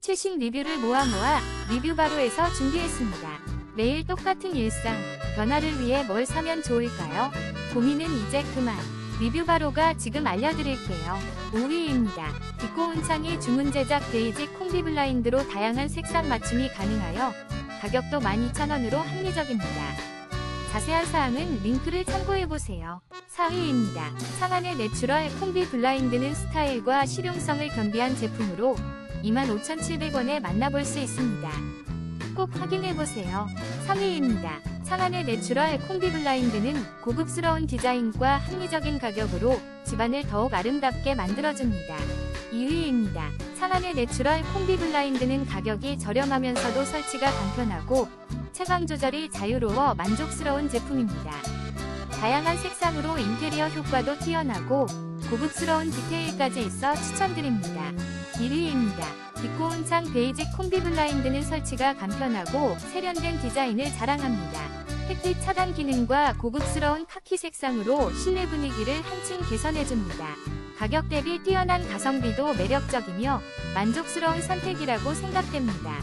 최신 리뷰를 모아 모아 리뷰 바로에서 준비했습니다. 매일 똑같은 일상, 변화를 위해 뭘 사면 좋을까요? 고민은 이제 그만. 리뷰 바로가 지금 알려드릴게요. 5위입니다. 빛고운 창이 주문 제작 베이지 콤비 블라인드로 다양한 색상 맞춤이 가능하여 가격도 12,000원으로 합리적입니다. 자세한 사항은 링크를 참고해보세요. 4위입니다. 상한의 내추럴 콤비 블라인드는 스타일과 실용성을 겸비한 제품으로 25,700원에 만나볼 수 있습니다. 꼭 확인해보세요. 3위입니다. 상한의 내추럴 콤비 블라인드는 고급스러운 디자인과 합리적인 가격으로 집안을 더욱 아름답게 만들어줍니다. 2위입니다. 상한의 내추럴 콤비 블라인드는 가격이 저렴하면서도 설치가 간편하고 채광 조절이 자유로워 만족스러운 제품입니다. 다양한 색상으로 인테리어 효과도 뛰어나고 고급스러운 디테일까지 있어 추천드립니다. 1위입니다. 빛고운 창 베이지 콤비 블라인드는 설치가 간편하고 세련된 디자인을 자랑합니다. 햇빛 차단 기능과 고급스러운 카키 색상으로 실내 분위기를 한층 개선해줍니다. 가격 대비 뛰어난 가성비도 매력적이며 만족스러운 선택이라고 생각됩니다.